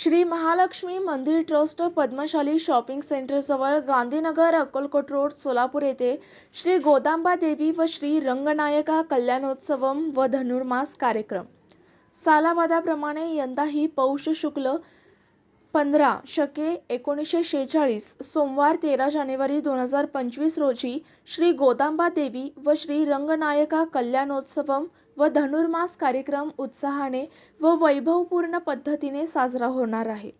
श्री महालक्ष्मी मंदिर trust Padmashali shopping सेंटरजवळ Gandhinagar Akkalkot road Solapur येथे श्री गोदांबा देवी व श्री रंगनायका कल्याणोत्सवम व धनुर्मास कार्यक्रम. सालावादाप्रमाणे यंदाही पौष शुक्ल पंधरा शके एकोणीसशे शेहेचाळीस सोमवार तेरा जानेवारी दोन हजार पंचवीस रोजी श्री गोदांबा देवी व श्री रंगनायका कल्याणोत्सवम व धनुर्मास कार्यक्रम उत्साहाने व वैभवपूर्ण पद्धतीने साजरा होणार आहे.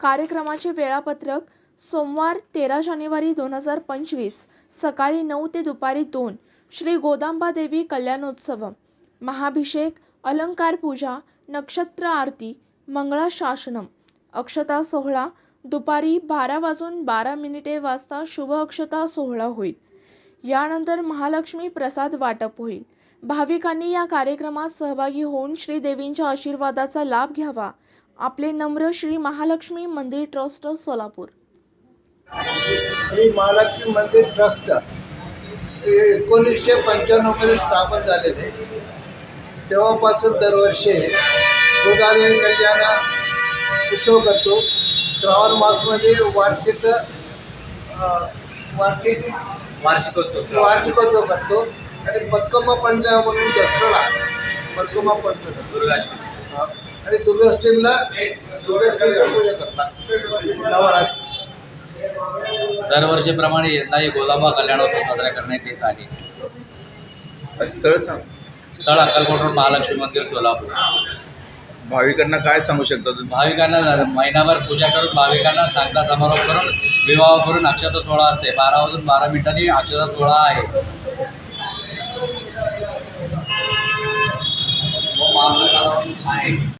कार्यक्रमाचे वेळापत्रक सोमवार तेरा जानेवारी दोन हजार पंचवीस सकाळी नऊ ते दुपारी दोन श्री गोदांबा देवी कल्याणोत्सवम महाभिषेक अलंकार पूजा नक्षत्र आरती मंगळा शासनम अक्षता सोहळा. दुपारी बारा वाजून बारा मिनिटे वाजता शुभ अक्षता सोहळा होईल. यानंतर महालक्ष्मी प्रसाद वाटप होईल. भाविकांनी या कार्यक्रमात सहभागी होऊन श्रीदेवींच्या आशीर्वादाचा लाभ घ्यावा. आपले नम्र श्री महालक्ष्मी मंदिर ट्रस्ट सोलापूर. श्री महालक्ष्मी मंदिर ट्रस्ट एकोणीसशे पंच्याण्णवमध्ये स्थापन झालेले. तेव्हापासून दरवर्षी कल्याण उत्सव करतो. श्रावण मासमध्ये वार्षिक वार्षिक वार्षिकोत्सव. वार्षिकोत्सव करतो. आणि बदकम्मा पंचा म्हणून जत्रेला बदकम्मा पंजा दुर्गाष्टमी आणि दुर्गाष्टमीला दुर्गाष्टमीला पूजा करतात. दरवर्षीप्रमाणे यंदाही गोलाबा कल्याणोत्सव साजरा करण्यात येत आहे. स्थळ सांग. स्थळ अक्कलकोट महालक्ष्मी मंदिर सोलापूर. भाविकांना काय सांगू शकता तुम्ही? भाविकांना महिनाभर पूजा करून भाविकांना सांगता समारोप करून विवाह करून अक्षता सोहळा असते. बारा वाजून बारा मिनिटांनी अक्षता सोहळा आहे आहे.